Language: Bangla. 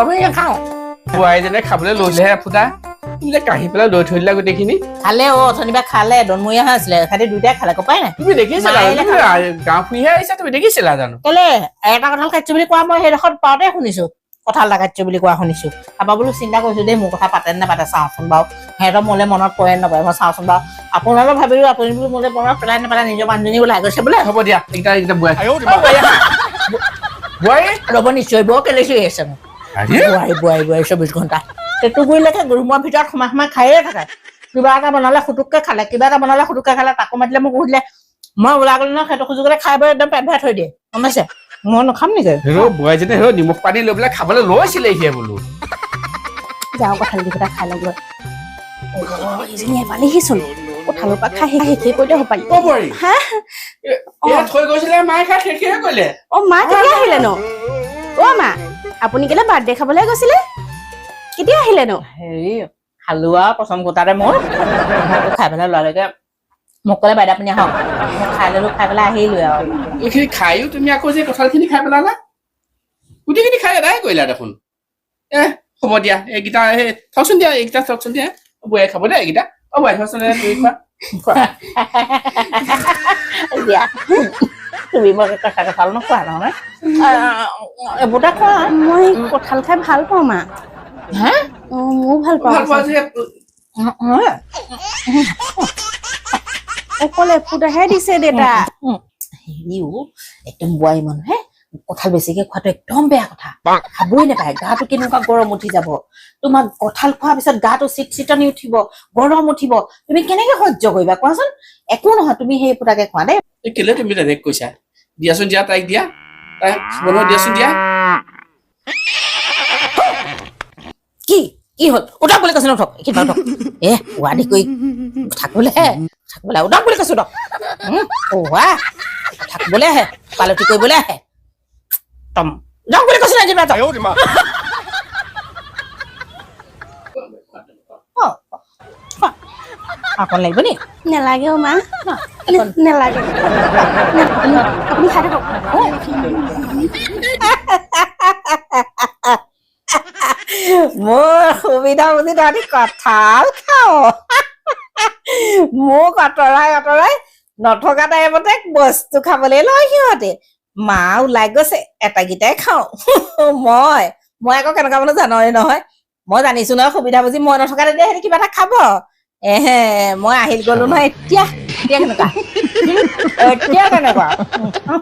আমি খাওঁ বোৱাৰীজনে খাবলৈ লৈছেহে ফুটা। তুমি যে কাঢ়ি পেলাই লৈ থৈ দিলা গোটেইখিনি। খালে অ অথনিবা খালে দনমৰীয়া হৈ আছিলে। সিহঁতি দুইটাই খালে কপাই নাই। তুমি দেখিছিলা গাঁও ফুৰিহে আহিছা তুমি দেখিছিলা জানো? কেলে? এটা কঁঠাল কাটিছো বুলি কোৱা মই সেইডোখৰত পাওঁতে শুনিছো। এটা কাটিছো বুলি কোৱা শুনিছো। তাৰপৰা বোলো চিন্তা কৰিছো দেই মোৰ কথা পাতে নে নাপাতে চাওঁচোন বাৰু। সিহঁতৰ মোলে মনত পৰে নে নপৰে মই চাওঁচোন বাৰু। আপোনালোকে ভাবিলো আপুনি বোলো মোলে মনত পেলাই নাপালে নিজৰ মানুহজনী ওলাই গৈছে বোলে। হ'ব দিয়া এইকেইটা এইকেইটা বোৱাৰী। বোৱাৰী? ৰ'ব নিশ্চয় বৰ কেলে চিঞৰি আছে মোক বোৱাৰী বোৱাৰী বোৱাৰী চৌবিছ ঘণ্টা। টেটুগুৰিলৈকে ৰুমৰ ভিতৰত সোমাই সোমাই খায়ে থাকে। কিবা এটা বনালে ফুটুককে খালে কিবা এটা বনালে ফুটুককে খালে তাকো মাতিলে মোক সুধিলে মই ওলাই গ'লো নহয় সেইটো সুযোগতে খাই বৈ একদম পেট ভৰাই থৈ দিয়ে গম পাইছে? মই নাখাম নেকি? হেৰ' বোৱাৰীজনে হেৰ' নিমখ পানী লৈ পেলাই খাবলৈ লৈছিলেহিয়ে বোলো। যাওঁ কঁঠাল দি পেলাই খাই এবালিহিচোন কঁঠালৰ পৰা খাই শেষ শেষেই কৰিলে হপালি। অ, বোৱাৰী হা? এ- এয়া থৈ গৈছিলে মায়ে খাই শেষেহে কৰিলে। অ মা কেতিয়া আহিলে ন? অ মা আপুনি কেলে বাৰ্থডে খাবলৈ গৈছিলে? কেতিয়া আহিলে ন? হেৰি হালোৱা পচন্দ গোটাতে মোৰ। মই খাই পেলাই ল'ৰালৈকে মোক ক'লে বাইদেউ আপুনি আহক মই খাই ল'লো খাই পেলাই আহিলোৱে আৰু এইখিনি খায়ো তুমি আকৌ যে কঁঠালখিনি খাই পেলালা গোটেইখিনি খাই এদাই কৰিলা দেখোন এ হ'ব দিয়া এইকেইটা এই থকচোন দিয়া এইকেইটা থকচোন দিয়া বোৱাৰী খাব দেই এইকেইটা অ বোৱাৰী থকচোন এ, তুমি খোৱা খোৱা দিয়া তুমি মোক কেঁচা কঁঠাল নোখোৱা নহয় এইবোৰতে খোৱা মই কঁঠাল খাই ভাল পাওঁ মা হা অ ময়ো ভাল পাওঁ ভাল পোৱা যে অকল এফুটাহে দিছে দেউতা হেৰিও একদম বোৱাৰী মানুহে কঁঠাল বেছিকে খোৱাটো একদম বেয়া কথা। খাবই নাপায় গাটো কেনেকুৱা গৰম উঠি যাব। তোমাক কঁঠাল খোৱাৰ পিছত গাটো চিট চিটনি উঠিব গৰম উঠিব। তুমি কেনেকে সহ্য কৰিবা? কোৱাচোন। একো নহয় তুমি সেই ফুটাকে খোৱা দেই। কেলে তুমি তেনেকে কৈছা? দিয়াচোন দিয়া তাইক দিয়া। তাই বনোৱা দিয়াচোন দিয়া। কি? কি হ'ল? উঠক বুলি কৈছো উঠক এইখিনি উঠক এ ৱাদি কৰি থাকিবলৈ ঠাক বলে ডাক বলে কাছে ডাক ও হ্যাঁ ঠাক বলে হ্যাঁ পালটি কই বলে হ্যাঁ টম ডাক বলে কাছে না যাবে তো এখন লাগবে নি নালাগে ও মা নালাগে আপনি খাটে মোৰ সুবিধা বুজি তহঁতি কঁঠাল খাওঁ মোক আঁতৰাই আঁতৰাই নথকা টাইমতে বস্তু খাবলৈ লয় সিহঁতে। মা ওলাই গৈছে এটাকেইটাই খাওঁ। মই মই আকৌ কেনেকুৱা মানুহ জানই নহয়। মই জানিছো নহয় সুবিধা বুজি মই নথকা তেতিয়া সিহঁতে কিবা এটা খাব। এহে মই আহিল গলো নহয় এতিয়া। এতিয়া কেনেকুৱা? এতিয়া কেনেকুৱা?